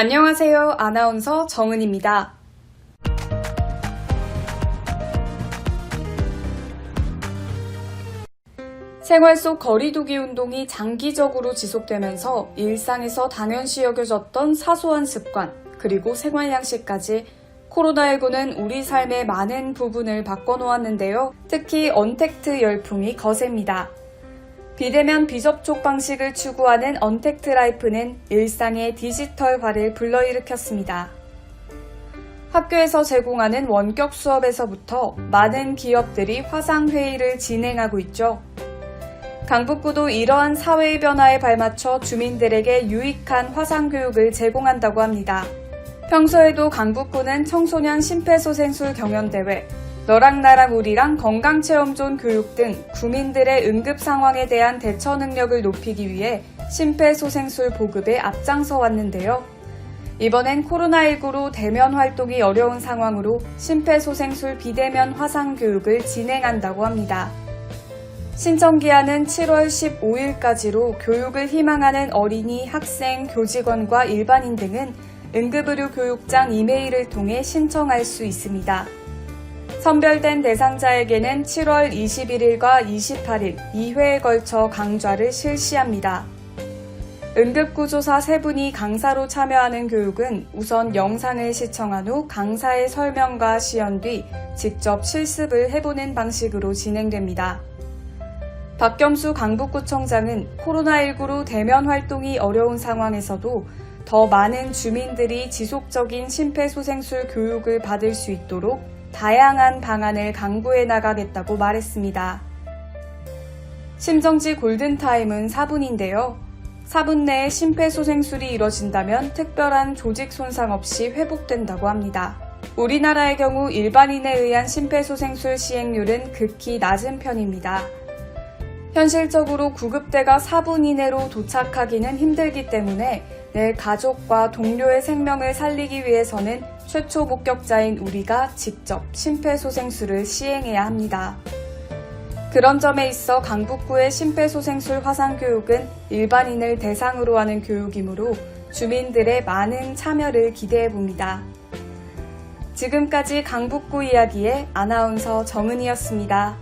안녕하세요. 아나운서 정은입니다. 생활 속 거리두기 운동이 장기적으로 지속되면서 일상에서 당연시 여겨졌던 사소한 습관, 그리고 생활 양식까지 코로나19는 우리 삶의 많은 부분을 바꿔놓았는데요. 특히 언택트 열풍이 거셉니다. 비대면 비접촉 방식을 추구하는 언택트 라이프는 일상의 디지털화를 불러일으켰습니다. 학교에서 제공하는 원격 수업에서부터 많은 기업들이 화상회의를 진행하고 있죠. 강북구도 이러한 사회의 변화에 발맞춰 주민들에게 유익한 화상교육을 제공한다고 합니다. 평소에도 강북구는 청소년 심폐소생술 경연대회, 너랑 나랑 우리랑 건강체험존 교육 등 국민들의 응급 상황에 대한 대처 능력을 높이기 위해 심폐소생술 보급에 앞장서 왔는데요. 이번엔 코로나19로 대면 활동이 어려운 상황으로 심폐소생술 비대면 화상 교육을 진행한다고 합니다. 신청 기한은 7월 15일까지로 교육을 희망하는 어린이, 학생, 교직원과 일반인 등은 응급의료 교육장 이메일을 통해 신청할 수 있습니다. 선별된 대상자에게는 7월 21일과 28일 2회에 걸쳐 강좌를 실시합니다. 응급구조사 3분이 강사로 참여하는 교육은 우선 영상을 시청한 후 강사의 설명과 시연 뒤 직접 실습을 해보는 방식으로 진행됩니다. 박겸수 강북구청장은 코로나19로 대면 활동이 어려운 상황에서도 더 많은 주민들이 지속적인 심폐소생술 교육을 받을 수 있도록 다양한 방안을 강구해 나가겠다고 말했습니다. 심정지 골든타임은 4분인데요. 4분 내에 심폐소생술이 이뤄진다면 특별한 조직 손상 없이 회복된다고 합니다. 우리나라의 경우 일반인에 의한 심폐소생술 시행률은 극히 낮은 편입니다. 현실적으로 구급대가 4분 이내로 도착하기는 힘들기 때문에 내 가족과 동료의 생명을 살리기 위해서는 최초 목격자인 우리가 직접 심폐소생술을 시행해야 합니다. 그런 점에 있어 강북구의 심폐소생술 화상교육은 일반인을 대상으로 하는 교육이므로 주민들의 많은 참여를 기대해 봅니다. 지금까지 강북구 이야기의 아나운서 정은이었습니다.